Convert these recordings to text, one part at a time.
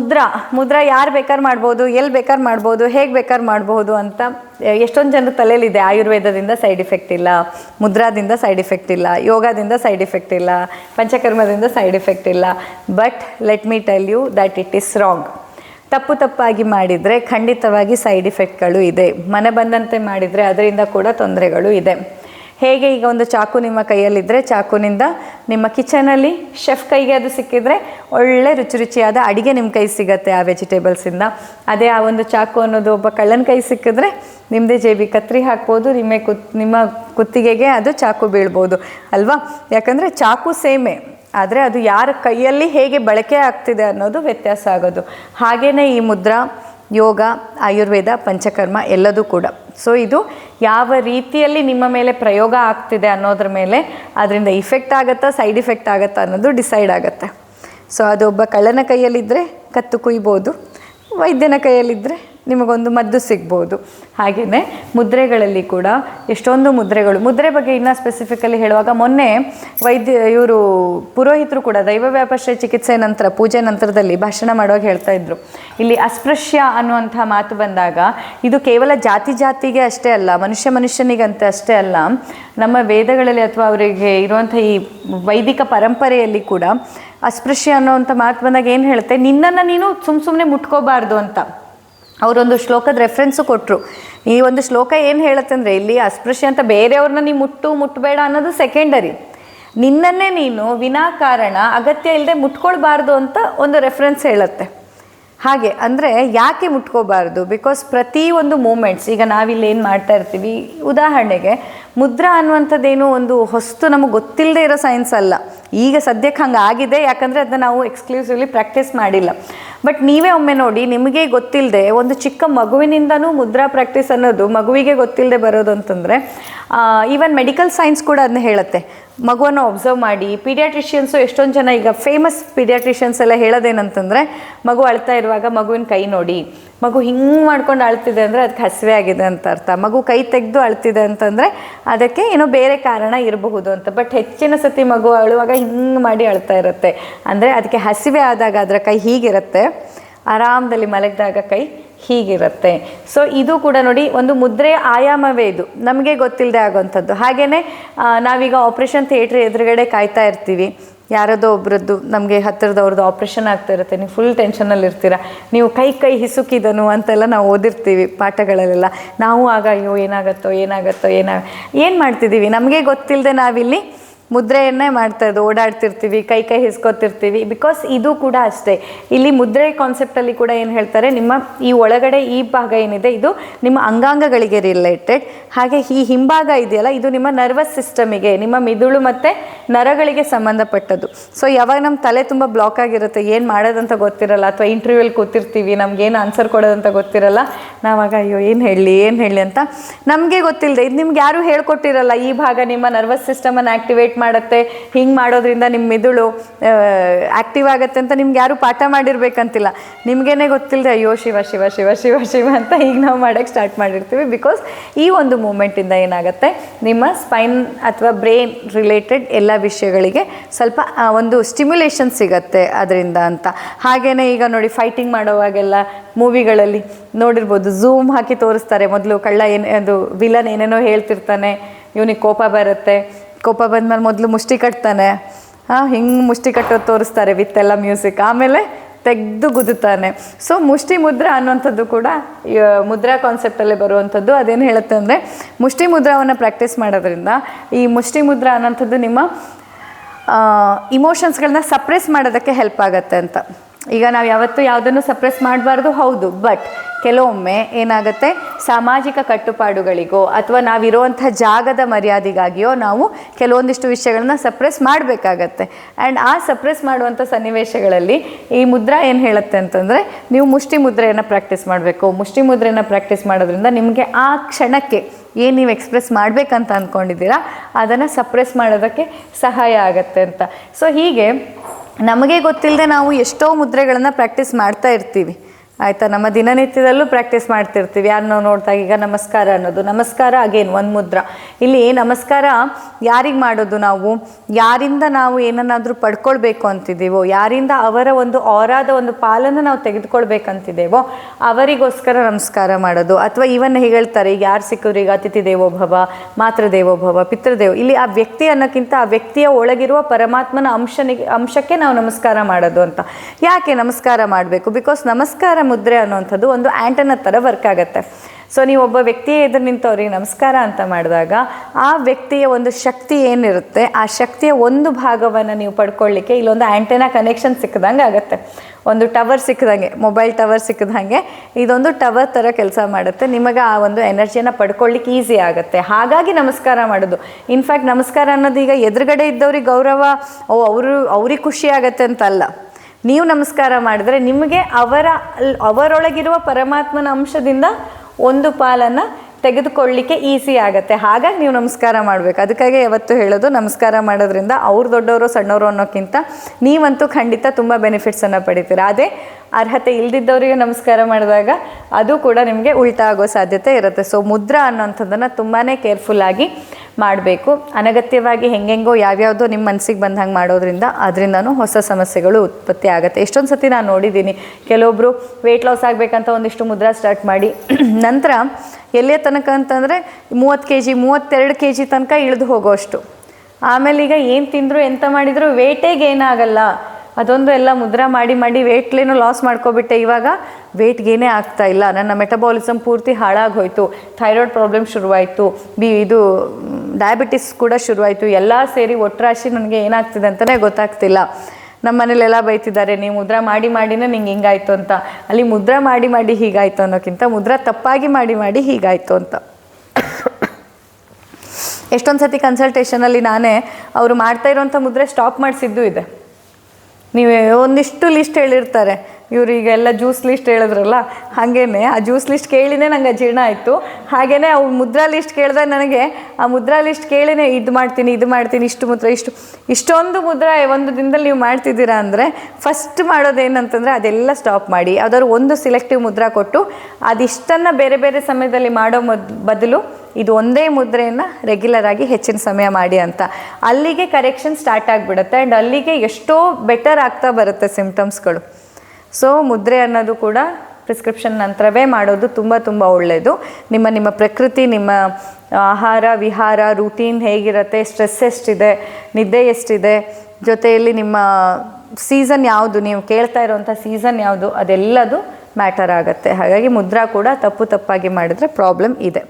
ಮುದ್ರಾ ಮುದ್ರಾ ಯಾರು ಬೇಕಾದ್ರೆ ಮಾಡ್ಬೋದು ಎಲ್ಲಿ ಬೇಕಾದ್ರೆ ಮಾಡ್ಬೋದು, ಹೇಗೆ ಬೇಕಾದ್ರೆ ಮಾಡ್ಬೋದು ಅಂತ ಎಷ್ಟೊಂದು ಜನರ ತಲೆಯಲ್ಲಿದೆ ಆಯುರ್ವೇದದಿಂದ ಸೈಡ್ ಇಫೆಕ್ಟ್ ಇಲ್ಲ, ಮುದ್ರಾದಿಂದ ಸೈಡ್ ಇಫೆಕ್ಟ್ ಇಲ್ಲ, ಯೋಗದಿಂದ ಸೈಡ್ ಇಫೆಕ್ಟ್ ಇಲ್ಲ, ಪಂಚಕರ್ಮದಿಂದ ಸೈಡ್ ಇಫೆಕ್ಟ್ ಇಲ್ಲ. But let me tell you that it is wrong ತಪ್ಪು ತಪ್ಪಾಗಿ ಮಾಡಿದರೆ ಖಂಡಿತವಾಗಿ ಸೈಡ್ ಇಫೆಕ್ಟ್ಗಳು ಇದೆ. ಮನೆ ಬಂದಂತೆ ಮಾಡಿದರೆ ಅದರಿಂದ ಕೂಡ ತೊಂದರೆಗಳು ಇದೆ. ಹೇಗೆ ಈಗ ಒಂದು ಚಾಕು ನಿಮ್ಮ ಕೈಯಲ್ಲಿದ್ದರೆ ಚಾಕುನಿಂದ ನಿಮ್ಮ ಕಿಚನಲ್ಲಿ ಶೆಫ್ ಕೈಗೆ ಅದು ಸಿಕ್ಕಿದ್ರೆ ಒಳ್ಳೆ ರುಚಿ ರುಚಿಯಾದ ಅಡುಗೆ ನಿಮ್ಮ ಕೈ ಸಿಗತ್ತೆ ಆ ವೆಜಿಟೇಬಲ್ಸಿಂದ ಅದೇ ಆ ಒಂದು ಚಾಕು ಅನ್ನೋದು ಒಬ್ಬ ಕಳ್ಳನ ಕೈ ಸಿಕ್ಕಿದ್ರೆ ನಿಮ್ಮದೇ ಜೇಬಿ ಕತ್ರಿ ಹಾಕ್ಬೋದು, ನಿಮ್ಮ ಕುತ್, ನಿಮ್ಮ ಕುತ್ತಿಗೆಗೆ ಅದು ಚಾಕು ಬೀಳ್ಬೋದು. ಅಲ್ವಾ? ಯಾಕಂದರೆ ಚಾಕು ಸೇಮೆ, ಆದರೆ ಅದು ಯಾರ ಕೈಯಲ್ಲಿ ಹೇಗೆ ಬಳಕೆ ಆಗ್ತಿದೆ ಅನ್ನೋದು ವ್ಯತ್ಯಾಸ ಆಗೋದು. ಹಾಗೆಯೇ ಈ ಮುದ್ರಾ, ಯೋಗ, ಆಯುರ್ವೇದ, ಪಂಚಕರ್ಮ ಎಲ್ಲದೂ ಕೂಡ. ಸೊ ಇದು ಯಾವ ರೀತಿಯಲ್ಲಿ ನಿಮ್ಮ ಮೇಲೆ ಪ್ರಯೋಗ ಆಗ್ತಿದೆ ಅನ್ನೋದ್ರ ಮೇಲೆ ಅದರಿಂದ ಇಫೆಕ್ಟ್ ಆಗುತ್ತಾ ಸೈಡ್ ಇಫೆಕ್ಟ್ ಆಗುತ್ತಾ ಅನ್ನೋದು ಡಿಸೈಡ್ ಆಗುತ್ತೆ. ಸೊ ಒಬ್ಬ ಕಳ್ಳನ ಕೈಯಲ್ಲಿದ್ದರೆ ಕತ್ತು ಕುಯ್ಬೋದು, ವೈದ್ಯನ ಕೈಯಲ್ಲಿದ್ದರೆ ನಿಮಗೊಂದು ಮದ್ದು ಸಿಗ್ಬೋದು. ಹಾಗೆಯೇ ಮುದ್ರೆಗಳಲ್ಲಿ ಕೂಡ ಎಷ್ಟೊಂದು ಮುದ್ರೆಗಳು. ಮುದ್ರೆ ಬಗ್ಗೆ ಇನ್ನೂ ಸ್ಪೆಸಿಫಿಕಲಿ ಹೇಳುವಾಗ ಮೊನ್ನೆ ವೈದ್ಯ, ಇವರು ಪುರೋಹಿತರು ಕೂಡ ದೈವ ವ್ಯಾಪಾರ ಚಿಕಿತ್ಸೆ ನಂತರ ಪೂಜೆ ನಂತರದಲ್ಲಿ ಭಾಷಣ ಮಾಡುವಾಗ ಹೇಳ್ತಾ ಇದ್ರು. ಇಲ್ಲಿ ಅಸ್ಪೃಶ್ಯ ಅನ್ನುವಂಥ ಮಾತು ಬಂದಾಗ ಇದು ಕೇವಲ ಜಾತಿ ಜಾತಿಗೆ ಅಷ್ಟೇ ಅಲ್ಲ, ಮನುಷ್ಯ ಮನುಷ್ಯನಿಗಂತ ಅಷ್ಟೇ ಅಲ್ಲ, ನಮ್ಮ ವೇದಗಳಲ್ಲಿ ಅಥವಾ ಅವರಿಗೆ ಇರುವಂಥ ಈ ವೈದಿಕ ಪರಂಪರೆಯಲ್ಲಿ ಕೂಡ ಅಸ್ಪೃಶ್ಯ ಅನ್ನೋವಂಥ ಮಾತು ಬಂದಾಗ ಏನು ಹೇಳುತ್ತೆ? ನಿನ್ನನ್ನು ನೀನು ಸುಮ್ಮ ಸುಮ್ಮನೆ ಮುಟ್ಕೋಬಾರ್ದು ಅಂತ. ಅವರೊಂದು ಶ್ಲೋಕದ ರೆಫರೆನ್ಸು ಕೊಟ್ಟರು ಈ ಒಂದು ಶ್ಲೋಕ ಏನು ಹೇಳುತ್ತೆ ಅಂದರೆ ಇಲ್ಲಿ ಅಸ್ಪೃಶ್ಯ ಅಂತ ಬೇರೆಯವ್ರನ್ನ ನೀವು ಮುಟ್ಟು ಮುಟ್ಟಬೇಡ ಅನ್ನೋದು ಸೆಕೆಂಡರಿ ನಿನ್ನನ್ನೇ ನೀನು ವಿನಾಕಾರಣ ಅಗತ್ಯ ಇಲ್ಲದೆ ಮುಟ್ಕೊಳ್ಬಾರ್ದು ಅಂತ ಒಂದು ರೆಫರೆನ್ಸ್ ಹೇಳುತ್ತೆ. ಹಾಗೆ, ಅಂದರೆ ಯಾಕೆ ಮುಟ್ಕೋಬಾರ್ದು ಬಿಕಾಸ್ ಪ್ರತಿ ಒಂದು ಮೂಮೆಂಟ್ಸ್ ಈಗ ನಾವಿಲ್ಲಿ ಏನು ಮಾಡ್ತಾ ಇರ್ತೀವಿ, ಉದಾಹರಣೆಗೆ ಮುದ್ರಾ ಅನ್ನುವಂಥದ್ದೇನು ಒಂದು ಹೊಸ್ತು ನಮಗೆ ಗೊತ್ತಿಲ್ಲದೆ ಇರೋ ಸೈನ್ಸ್ ಅಲ್ಲ. ಈಗ ಸದ್ಯಕ್ಕೆ ಹಂಗೆ ಆಗಿದೆ, ಯಾಕಂದರೆ ಅದನ್ನ ನಾವು ಎಕ್ಸ್ಕ್ಲೂಸಿವ್ಲಿ ಪ್ರಾಕ್ಟೀಸ್ ಮಾಡಿಲ್ಲ. ಬಟ್ ನೀವೇ ಒಮ್ಮೆ ನೋಡಿ, ನಿಮಗೆ ಗೊತ್ತಿಲ್ಲದೆ ಒಂದು ಚಿಕ್ಕ ಮಗುವಿನಿಂದನೂ ಮುದ್ರಾ ಪ್ರಾಕ್ಟೀಸ್ ಅನ್ನೋದು ಮಗುವಿಗೆ ಗೊತ್ತಿಲ್ಲದೆ ಬರೋದು ಅಂತಂದರೆ ಈವನ್ ಮೆಡಿಕಲ್ ಸೈನ್ಸ್ ಕೂಡ ಅದನ್ನ ಹೇಳುತ್ತೆ. ಮಗುವನ್ನು ಒಬ್ಸರ್ವ್ ಮಾಡಿ ಪೀಡಿಯಾಟ್ರಿಷಿಯನ್ಸು ಎಷ್ಟೊಂದು ಜನ ಈಗ ಫೇಮಸ್ ಪೀಡಿಯಾಟ್ರಿಷಿಯನ್ಸ್ ಎಲ್ಲ ಹೇಳೋದೇನಂತಂದರೆ, ಮಗು ಅಳ್ತಾ ಇರುವಾಗ ಮಗುವಿನ ಕೈ ನೋಡಿ, ಮಗು ಹಿಂಗೆ ಮಾಡ್ಕೊಂಡು ಅಳ್ತಿದೆ ಅಂದರೆ ಅದಕ್ಕೆ ಹಸಿವೆ ಆಗಿದೆ ಅಂತ ಅರ್ಥ. ಮಗು ಕೈ ತೆಗೆದು ಅಳ್ತಿದೆ ಅಂತಂದರೆ ಅದಕ್ಕೆ ಏನೋ ಬೇರೆ ಕಾರಣ ಇರಬಹುದು ಅಂತ. ಬಟ್ ಹೆಚ್ಚಿನ ಸತಿ ಮಗು ಅಳುವಾಗ ಹಿಂಗೆ ಮಾಡಿ ಅಳ್ತಾ ಇರುತ್ತೆ. ಅಂದರೆ ಅದಕ್ಕೆ ಹಸಿವೆ ಆದಾಗ ಅದರ ಕೈ ಹೀಗಿರುತ್ತೆ. ಆರಾಮದಲ್ಲಿ ಮಲಗಿದಾಗ ಕೈ ಹೀಗಿರುತ್ತೆ. ಸೊ ಇದು ಕೂಡ ನೋಡಿ ಒಂದು ಮುದ್ರೆ ಆಯಾಮವೇ ಇದು. ನಮಗೆ ಗೊತ್ತಿಲ್ಲದೆ ಆಗೋವಂಥದ್ದು. ಹಾಗೆಯೇ ನಾವೀಗ ಆಪ್ರೇಷನ್ ಥಿಯೇಟ್ರ್ ಎದುರುಗಡೆ ಕಾಯ್ತಾ ಇರ್ತೀವಿ. ಯಾರದೋ ಒಬ್ರದ್ದು ನಮಗೆ ಹತ್ತಿರದವ್ರದ್ದು ಆಪ್ರೇಷನ್ ಆಗ್ತಾ ಇರುತ್ತೆ. ನೀವು ಫುಲ್ ಟೆನ್ಷನಲ್ಲಿ ಇರ್ತೀರ. ನೀವು ಕೈ ಕೈ ಹಿಸುಕಿದನು ಅಂತೆಲ್ಲ ನಾವು ಓದಿರ್ತೀವಿ ಪಾಠಗಳಲ್ಲೆಲ್ಲ. ನಾವು ಆಗ ಅಯ್ಯೋ, ಏನಾಗತ್ತೋ ಏನಾಗತ್ತೋ ಏನಾಗ ಏನು ಮಾಡ್ತಿದ್ದೀವಿ? ನಮಗೆ ಗೊತ್ತಿಲ್ಲದೆ ನಾವಿಲ್ಲಿ ಮುದ್ರೆಯನ್ನೇ ಮಾಡ್ತಾ ಇದ್ದು, ಓಡಾಡ್ತಿರ್ತೀವಿ, ಕೈ ಕೈ ಹಿಸ್ಕೊತಿರ್ತೀವಿ. ಬಿಕಾಸ್ ಇದು ಕೂಡ ಅಷ್ಟೇ. ಇಲ್ಲಿ ಮುದ್ರೆ ಕಾನ್ಸೆಪ್ಟಲ್ಲಿ ಕೂಡ ಏನು ಹೇಳ್ತಾರೆ, ನಿಮ್ಮ ಈ ಒಳಗಡೆ ಈ ಭಾಗ ಏನಿದೆ, ಇದು ನಿಮ್ಮ ಅಂಗಾಂಗಗಳಿಗೆ ರಿಲೇಟೆಡ್ ಹಾಗೆ ಈ ಹಿಂಭಾಗ ಇದೆಯಲ್ಲ, ಇದು ನಿಮ್ಮ ನರ್ವಸ್ ಸಿಸ್ಟಮಿಗೆ ನಿಮ್ಮ ಮಿದುಳು ಮತ್ತು ನರಗಳಿಗೆ ಸಂಬಂಧಪಟ್ಟದ್ದು. ಸೊ ಯಾವಾಗ ನಮ್ಮ ತಲೆ ತುಂಬ ಬ್ಲಾಕ್ ಆಗಿರುತ್ತೆ, ಏನು ಮಾಡೋದಂತ ಗೊತ್ತಿರಲ್ಲ, ಅಥವಾ ಇಂಟರ್ವ್ಯೂಲ್ಲಿ ಕೂತಿರ್ತೀವಿ ನಮ್ಗೇನು ಆನ್ಸರ್ ಕೊಡೋದಂತ ಗೊತ್ತಿರಲ್ಲ, ನಾವಾಗ ಅಯ್ಯೋ, ಏನು ಹೇಳಿ ಏನು ಹೇಳಿ ಅಂತ ನಮಗೆ ಗೊತ್ತಿಲ್ಲದೆ ಇದು ನಿಮ್ಗೆ ಯಾರೂ ಹೇಳ್ಕೊಟ್ಟಿರಲ್ಲ, ಈ ಭಾಗ ನಿಮ್ಮ ನರ್ವಸ್ ಸಿಸ್ಟಮನ್ನು ಆ್ಯಕ್ಟಿವೇಟ್ ಮಾಡುತ್ತೆ, ಹಿಂಗೆ ಮಾಡೋದ್ರಿಂದ ನಿಮ್ಮ ಮಿದುಳು ಆ್ಯಕ್ಟಿವ್ ಆಗುತ್ತೆ ಅಂತ ನಿಮ್ಗೆ ಯಾರು ಪಾಠ ಮಾಡಿರ್ಬೇಕಂತಿಲ್ಲ. ನಿಮಗೇನೆ ಗೊತ್ತಿಲ್ಲದೆ ಅಯ್ಯೋ, ಶಿವ ಶಿವ ಶಿವ ಶಿವ ಶಿವ ಅಂತ ಈಗ ನಾವು ಮಾಡೋಕ್ಕೆ ಸ್ಟಾರ್ಟ್ ಮಾಡಿರ್ತೀವಿ. ಬಿಕಾಸ್ ಈ ಒಂದು ಮೂಮೆಂಟಿಂದ ಏನಾಗುತ್ತೆ, ನಿಮ್ಮ ಸ್ಪೈನ್ ಅಥವಾ ಬ್ರೈನ್ ರಿಲೇಟೆಡ್ ಎಲ್ಲ ವಿಷಯಗಳಿಗೆ ಸ್ವಲ್ಪ ಒಂದು ಸ್ಟಿಮ್ಯುಲೇಷನ್ ಸಿಗತ್ತೆ ಅದರಿಂದ ಅಂತ. ಹಾಗೆಯೇ ಈಗ ನೋಡಿ ಫೈಟಿಂಗ್ ಮಾಡೋವಾಗೆಲ್ಲ ಮೂವಿಗಳಲ್ಲಿ ನೋಡಿರ್ಬೋದು ಝೂಮ್ ಹಾಕಿ ತೋರಿಸ್ತಾರೆ. ಮೊದಲು ಕಳ್ಳ ಏನು, ಅದು ವಿಲನ್ ಏನೇನೋ ಹೇಳ್ತಿರ್ತಾನೆ, ಇವನಿಗೆ ಕೋಪ ಬರುತ್ತೆ. ಕೋಪ ಬಂದ್ಮೇಲೆ ಮೊದಲು ಮುಷ್ಟಿ ಕಟ್ತಾನೆ. ಹಾಂ, ಹಿಂಗೆ ಮುಷ್ಟಿ ಕಟ್ಟೋದು ತೋರಿಸ್ತಾರೆ ವಿತ್ ಎಲ್ಲ ಮ್ಯೂಸಿಕ್. ಆಮೇಲೆ ತೆಗೆದು ಗುದ್ದುತ್ತಾನೆ. ಸೊ ಮುಷ್ಟಿ ಮುದ್ರಾ ಅನ್ನುವಂಥದ್ದು ಕೂಡ ಮುದ್ರಾ ಕಾನ್ಸೆಪ್ಟಲ್ಲೇ ಬರುವಂಥದ್ದು. ಅದೇನು ಹೇಳುತ್ತೆ ಅಂದರೆ, ಮುಷ್ಟಿ ಮುದ್ರಾವನ್ನು ಪ್ರಾಕ್ಟೀಸ್ ಮಾಡೋದ್ರಿಂದ ಈ ಮುಷ್ಟಿ ಮುದ್ರಾ ಅನ್ನೋಂಥದ್ದು ನಿಮ್ಮ ಇಮೋಷನ್ಸ್ಗಳನ್ನ ಸಪ್ರೆಸ್ ಮಾಡೋದಕ್ಕೆ ಹೆಲ್ಪ್ ಆಗುತ್ತೆ ಅಂತ. ಈಗ ನಾವು ಯಾವತ್ತೂ ಯಾವುದನ್ನು ಸಪ್ರೆಸ್ ಮಾಡಬಾರ್ದು? ಹೌದು. ಬಟ್ ಕೆಲವೊಮ್ಮೆ ಏನಾಗುತ್ತೆ? ಸಾಮಾಜಿಕ ಕಟ್ಟುಪಾಡುಗಳಿಗೋ ಅಥವಾ ನಾವಿರುವಂಥ ಜಾಗದ ಮರ್ಯಾದೆಗಾಗಿಯೋ ನಾವು ಕೆಲವೊಂದಿಷ್ಟು ವಿಷಯಗಳನ್ನ ಸಪ್ರೆಸ್ ಮಾಡಬೇಕಾಗತ್ತೆ. ಆ್ಯಂಡ್ ಆ ಸಪ್ರೆಸ್ ಮಾಡುವಂಥ ಸನ್ನಿವೇಶಗಳಲ್ಲಿ ಈ ಮುದ್ರಾ ಏನು ಹೇಳುತ್ತೆ ಅಂತಂದರೆ, ನೀವು ಮುಷ್ಟಿ ಮುದ್ರೆಯನ್ನು ಪ್ರಾಕ್ಟೀಸ್ ಮಾಡಬೇಕು. ಮುಷ್ಟಿ ಮುದ್ರೆಯನ್ನು ಪ್ರಾಕ್ಟೀಸ್ ಮಾಡೋದ್ರಿಂದ ನಿಮಗೆ ಆ ಕ್ಷಣಕ್ಕೆ ಏನು ನೀವು ಎಕ್ಸ್ಪ್ರೆಸ್ ಮಾಡಬೇಕಂತ ಅಂದ್ಕೊಂಡಿದ್ದೀರಾ ಅದನ್ನು ಸಪ್ರೆಸ್ ಮಾಡೋದಕ್ಕೆ ಸಹಾಯ ಆಗತ್ತೆ ಅಂತ. ಸೊ ಹೀಗೆ ನಮಗೆ ಗೊತ್ತಿಲ್ಲದೆ ನಾವು ಎಷ್ಟೋ ಮುದ್ರೆಗಳನ್ನು ಪ್ರಾಕ್ಟೀಸ್ ಮಾಡ್ತಾ ಇರ್ತೀವಿ. ಆಯಿತಾ, ನಮ್ಮ ದಿನನಿತ್ಯದಲ್ಲೂ ಪ್ರಾಕ್ಟೀಸ್ ಮಾಡ್ತಿರ್ತೀವಿ. ಯಾರು ನಾವು ನೋಡಿದಾಗ ಈಗ ನಮಸ್ಕಾರ ಅನ್ನೋದು. ನಮಸ್ಕಾರ ಅಗೇನ್ ಒಂದು ಮುದ್ರ. ಇಲ್ಲಿ ನಮಸ್ಕಾರ ಯಾರಿಗೆ ಮಾಡೋದು ನಾವು? ಯಾರಿಂದ ನಾವು ಏನನ್ನಾದರೂ ಪಡ್ಕೊಳ್ಬೇಕು ಅಂತಿದ್ದೀವೋ? ಯಾರಿಂದ ಅವರ ಒಂದು ಆರಾದ ಒಂದು ಪಾಲನ್ನು ನಾವು ತೆಗೆದುಕೊಳ್ಬೇಕಂತಿದ್ದೇವೋ? ಅವರಿಗೋಸ್ಕರ ನಮಸ್ಕಾರ ಮಾಡೋದು. ಅಥವಾ ಇವನ್ನ ಹೇಳ್ತಾರೆ ಈಗ ಯಾರು ಸಿಕ್ಕಿದ್ರು ಈಗ ಅತಿಥಿ ದೇವೋಭವ ಮಾತೃದೇವೋಭವ ಪಿತೃದೇವ ಇಲ್ಲಿ ಆ ವ್ಯಕ್ತಿ ಅನ್ನೋಕ್ಕಿಂತ ಆ ವ್ಯಕ್ತಿಯ ಒಳಗಿರುವ ಪರಮಾತ್ಮನ ಅಂಶನಿಗೆ ಅಂಶಕ್ಕೆ ನಾವು ನಮಸ್ಕಾರ ಮಾಡೋದು ಅಂತ. ಯಾಕೆ ನಮಸ್ಕಾರ ಮಾಡಬೇಕು? ಬಿಕಾಸ್ ನಮಸ್ಕಾರ ಮುದ್ರೆ ಅನ್ನೋವಂಥದ್ದು ಒಂದು ಆ್ಯಂಟನ ಥರ ವರ್ಕ್ ಆಗುತ್ತೆ. ಸೊ ನೀವು ಒಬ್ಬ ವ್ಯಕ್ತಿಯ ಎದುರು ನಿಂತು ಅವ್ರಿಗೆ ನಮಸ್ಕಾರ ಅಂತ ಮಾಡಿದಾಗ ಆ ವ್ಯಕ್ತಿಯ ಒಂದು ಶಕ್ತಿ ಏನಿರುತ್ತೆ, ಆ ಶಕ್ತಿಯ ಒಂದು ಭಾಗವನ್ನು ನೀವು ಪಡ್ಕೊಳ್ಳಿಕ್ಕೆ ಇಲ್ಲೊಂದು ಆ್ಯಂಟೆನಾ ಕನೆಕ್ಷನ್ ಸಿಕ್ಕದಂಗೆ ಆಗುತ್ತೆ. ಒಂದು ಟವರ್ ಸಿಕ್ಕದಂಗೆ ಮೊಬೈಲ್ ಟವರ್ ಸಿಕ್ಕದಂಗೆ ಇದೊಂದು ಟವರ್ ಥರ ಕೆಲಸ ಮಾಡುತ್ತೆ. ನಿಮಗೆ ಆ ಒಂದು ಎನರ್ಜಿಯನ್ನು ಪಡ್ಕೊಳ್ಳಿಕ್ಕೆ ಈಸಿ ಆಗುತ್ತೆ. ಹಾಗಾಗಿ ನಮಸ್ಕಾರ ಮಾಡೋದು. ಇನ್ಫ್ಯಾಕ್ಟ್ ನಮಸ್ಕಾರ ಅನ್ನೋದು ಈಗ ಎದುರುಗಡೆ ಇದ್ದವ್ರಿಗೆ ಗೌರವ, ಓ, ಅವರು, ಅವ್ರಿಗೆ ಖುಷಿ ಆಗತ್ತೆ ಅಂತಲ್ಲ. ನೀವು ನಮಸ್ಕಾರ ಮಾಡಿದ್ರೆ ನಿಮಗೆ ಅವರ, ಅವರೊಳಗಿರುವ ಪರಮಾತ್ಮನ ಅಂಶದಿಂದ ಒಂದು ಪಾಲನ್ನು ತೆಗೆದುಕೊಳ್ಳಿಕ್ಕೆ ಈಸಿ ಆಗುತ್ತೆ. ಹಾಗಾಗಿ ನೀವು ನಮಸ್ಕಾರ ಮಾಡಬೇಕು. ಅದಕ್ಕಾಗಿ ಯಾವತ್ತು ಹೇಳೋದು, ನಮಸ್ಕಾರ ಮಾಡೋದ್ರಿಂದ ಅವ್ರು ದೊಡ್ಡವರು ಸಣ್ಣವರು ಅನ್ನೋಕ್ಕಿಂತ ನೀವಂತೂ ಖಂಡಿತ ತುಂಬ ಬೆನಿಫಿಟ್ಸನ್ನು ಪಡಿತೀರ. ಅದೇ ಅರ್ಹತೆ ಇಲ್ದಿದ್ದವರಿಗೆ ನಮಸ್ಕಾರ ಮಾಡಿದಾಗ ಅದು ಕೂಡ ನಿಮಗೆ ಉಲ್ಟಾ ಆಗೋ ಸಾಧ್ಯತೆ ಇರುತ್ತೆ. ಸೊ ಮುದ್ರಾ ಅನ್ನೋಂಥದ್ದನ್ನು ತುಂಬಾ ಕೇರ್ಫುಲ್ಲಾಗಿ ಮಾಡಬೇಕು. ಅನಗತ್ಯವಾಗಿ ಹೆಂಗೆಂಗೋ ಯಾವ್ಯಾವುದೋ ನಿಮ್ಮ ಮನಸ್ಸಿಗೆ ಬಂದ ಮಾಡೋದ್ರಿಂದ ಅದರಿಂದನೂ ಹೊಸ ಸಮಸ್ಯೆಗಳು ಉತ್ಪತ್ತಿ ಆಗುತ್ತೆ. ಎಷ್ಟೊಂದು ಸತಿ ನಾನು ನೋಡಿದ್ದೀನಿ ಕೆಲವೊಬ್ಬರು ವೆಯ್ಟ್ ಲಾಸ್ ಆಗಬೇಕಂತ ಒಂದಿಷ್ಟು ಮುದ್ರಾ ಸ್ಟಾರ್ಟ್ ಮಾಡಿ, ನಂತರ ಎಲ್ಲಿಯ ತನಕ ಅಂತಂದರೆ ಮೂವತ್ತು ಕೆ ಜಿ ಮೂವತ್ತೆರಡು ಕೆ ಜಿ ತನಕ ಇಳಿದು ಹೋಗೋಷ್ಟು. ಆಮೇಲೆ ಈಗ ಏನು ತಿಂದರೂ, ಎಂತ ಮಾಡಿದರೂ ವೇಟೇಗೇನಾಗಲ್ಲ ಅದೊಂದು ಎಲ್ಲ ಮುದ್ರಾ ಮಾಡಿ ಮಾಡಿ ವೇಟ್ಲೇನು ಲಾಸ್ ಮಾಡ್ಕೊಬಿಟ್ಟೆ. ಇವಾಗ ವೇಟ್ ಗೇನೇ ಆಗ್ತಾ ಇಲ್ಲ. ನನ್ನ ಮೆಟಬಾಲಿಸಮ್ ಪೂರ್ತಿ ಹಾಳಾಗೋಯ್ತು ಥೈರಾಯ್ಡ್ ಪ್ರಾಬ್ಲಮ್ ಶುರುವಾಯಿತು. ಬಿ, ಇದು ಡಯಾಬಿಟಿಸ್ ಕೂಡ ಶುರುವಾಯಿತು. ಎಲ್ಲ ಸೇರಿ ಒಟ್ಟರಾಶಿ ನನಗೆ ಏನಾಗ್ತಿದೆ ಅಂತಲೇ ಗೊತ್ತಾಗ್ತಿಲ್ಲ. ನಮ್ಮ ಮನೇಲೆಲ್ಲ ಬೈತಿದ್ದಾರೆ, ನೀವು ಮುದ್ರಾ ಮಾಡಿ ಮಾಡಿನೇ ನಿಂಗೆ ಹಿಂಗಾಯ್ತು ಅಂತ. ಅಲ್ಲಿ ಮುದ್ರಾ ಮಾಡಿ ಮಾಡಿ ಹೀಗಾಯಿತು ಅನ್ನೋಕ್ಕಿಂತ ಮುದ್ರಾ ತಪ್ಪಾಗಿ ಮಾಡಿ ಮಾಡಿ ಹೀಗಾಯಿತು ಅಂತ. ಎಷ್ಟೊಂದು ಸತಿ ಕನ್ಸಲ್ಟೇಷನಲ್ಲಿ ನಾನೇ ಅವರು ಮಾಡ್ತಾ ಇರೋವಂಥ ಮುದ್ರೆ ಸ್ಟಾಪ್ ಮಾಡಿಸಿದ್ದು ಇದೆ. ನೀವು ಒಂದಿಷ್ಟು ಲಿಸ್ಟ್ ಹೇಳಿರ್ತಾರೆ. ಇವ್ರು ಈಗ ಎಲ್ಲ ಜ್ಯೂಸ್ ಲಿಸ್ಟ್ ಹೇಳಿದ್ರಲ್ಲ, ಹಾಗೇನೆ ಆ ಜ್ಯೂಸ್ ಲಿಸ್ಟ್ ಕೇಳಿನೇ ನಂಗೆ ಅಜೀರ್ಣ ಆಯಿತು. ಹಾಗೇನೆ ಅವ್ರು ಮುದ್ರಾ ಲಿಸ್ಟ್ ಕೇಳಿದಾಗ ನನಗೆ, ಆ ಮುದ್ರಾ ಲಿಸ್ಟ್ ಕೇಳಿನೇ ಇದು ಮಾಡ್ತೀನಿ ಇದು ಮಾಡ್ತೀನಿ, ಇಷ್ಟು ಮುದ್ರ, ಇಷ್ಟು, ಇಷ್ಟೊಂದು ಮುದ್ರಾ ಒಂದು ದಿನದಲ್ಲಿ ನೀವು ಮಾಡ್ತಿದ್ದೀರಾ ಅಂದರೆ ಫಸ್ಟ್ ಮಾಡೋದೇನಂತಂದರೆ ಅದೆಲ್ಲ ಸ್ಟಾಪ್ ಮಾಡಿ. ಯಾವ್ದಾದ್ರು ಒಂದು ಸಿಲೆಕ್ಟಿವ್ ಮುದ್ರಾ ಕೊಟ್ಟು ಅದಿಷ್ಟನ್ನು ಬೇರೆ ಬೇರೆ ಸಮಯದಲ್ಲಿ ಮಾಡೋ ಮೊದ್, ಬದಲು ಇದು ಒಂದೇ ಮುದ್ರೆಯನ್ನು ರೆಗ್ಯುಲರ್ ಆಗಿ ಹೆಚ್ಚಿನ ಸಮಯ ಮಾಡಿ ಅಂತ. ಅಲ್ಲಿಗೆ ಕರೆಕ್ಷನ್ ಸ್ಟಾರ್ಟ್ ಆಗಿಬಿಡುತ್ತೆ. ಆ್ಯಂಡ್ ಅಲ್ಲಿಗೆ ಎಷ್ಟೋ ಬೆಟರ್ ಆಗ್ತಾ ಬರುತ್ತೆ ಸಿಮ್ಟಮ್ಸ್ಗಳು ಸೊ ಮುದ್ರೆ ಅನ್ನೋದು ಕೂಡ ಪ್ರಿಸ್ಕ್ರಿಪ್ಷನ್ ನಂತರವೇ ಮಾಡೋದು ತುಂಬ ತುಂಬ ಒಳ್ಳೆಯದು ನಿಮ್ಮ ನಿಮ್ಮ ಪ್ರಕೃತಿ, ನಿಮ್ಮ ಆಹಾರ, ವಿಹಾರ ರೂಟೀನ್ ಹೇಗಿರುತ್ತೆ ಸ್ಟ್ರೆಸ್ ಎಷ್ಟಿದೆ, ನಿದ್ದೆ ಎಷ್ಟಿದೆ, ಜೊತೆಯಲ್ಲಿ ನಿಮ್ಮ ಸೀಸನ್ ಯಾವುದು, ನೀವು ಕೇಳ್ತಾ ಇರೋವಂಥ ಸೀಸನ್ ಯಾವುದು, ಅದೆಲ್ಲದು ಮ್ಯಾಟರ್ ಆಗುತ್ತೆ. ಹಾಗಾಗಿ ಮುದ್ರಾ ಕೂಡ ತಪ್ಪು ತಪ್ಪಾಗಿ ಮಾಡಿದ್ರೆ ಪ್ರಾಬ್ಲಮ್ ಇದೆ.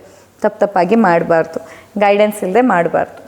ತಪ್ಪು ತಪ್ಪಾಗಿ ಮಾಡಬಾರ್ದು. ಗೈಡೆನ್ಸ್ ಇಲ್ಲದೆ ಮಾಡಬಾರ್ದು.